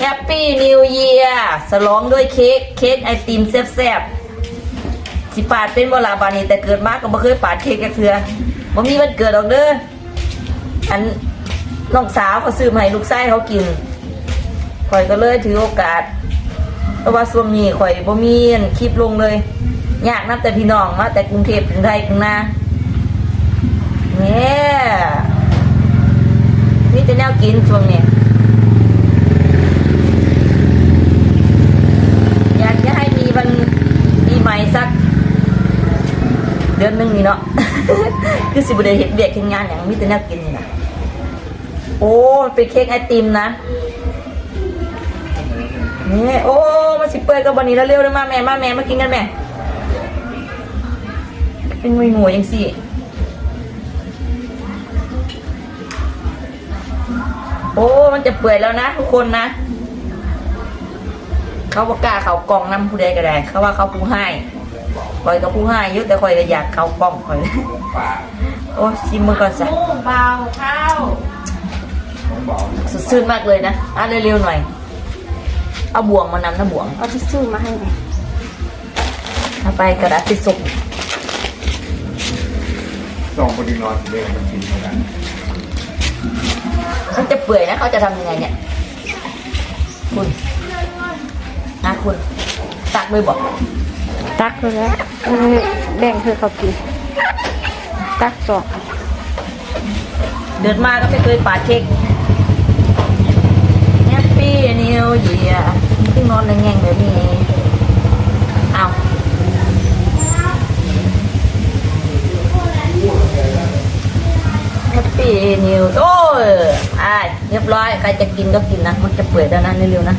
แฮปปี้นิวเยียร์สลองด้วยเค้กเค้กไอติมแซ่บๆสิปาดเป็นเวลาบานี้แต่เกิดมากก็บ่เคยปาดเค้กกันเถื่อบ่มีวันเกิดหรอกเด้ออันน้องสาวเขาซื้อมาให้ลูกชายเขากินข่อยก็เลยถือโอกาสเพราะว่าส่วนนี้ข่อยบ่มีนคลิปลงเลยยากนับแต่พี่น้องมาแต่กรุงเทพถึงไทยถึงนาเนี่ยนี่จะแนวกินช่วงนี้ อยากจะให้มีวันปีใหม่สัก เดือนนึงนี่เนาะ คือสิบเดเห็ดเบียกเห็นงานอย่างมีแต่แนวกินนี่นะโอ้เป็นเค้กไอติมนะ นี่โอ้มาสิเปิดกับวันนี้แล้วเร็วเลยมาแม่มาแม่มากินกันแม่ เป็นมวยหมูยังสิโอ้ มันจะเปื่อยแล้วนะทุกคนนะ เขาบอกกล้าเขากล่องน้ำผู้ใดก็ได้ เขาว่าเขาผู้ให้ คอยก็ผู้ให้อยุแต่คอยก็อยากเขากล่องคอยโอ้ชิมมือก่อนสิลูกเบาข้าวสดชื่นมากเลยนะอะเร็วๆหน่อย เอาบ่วงมานำนะบ่วง เอาทิชชู่มาให้หน่อยเอาไปกระดาษทิชสุกสองคนดีนอนเรียกมันกินเหมือนกันมันจะเปื่อยนะเขาจะทำยังไงเนี่ย คุณนะคุณตักเลยบอก ตักเลยแล้วแบ่งเธอเขากิน ตักสองเดินมาก็ไม่เคยปาเค้กแฮปปี้นิวเยียร์ที่นอนในแง่งแบบนี้เอาแฮปปี้นิวโอ้ยอ่าเรียบร้อย ใครจะกินก็กินนะ มันจะเปื่อยแล้วนะเร็วๆนะ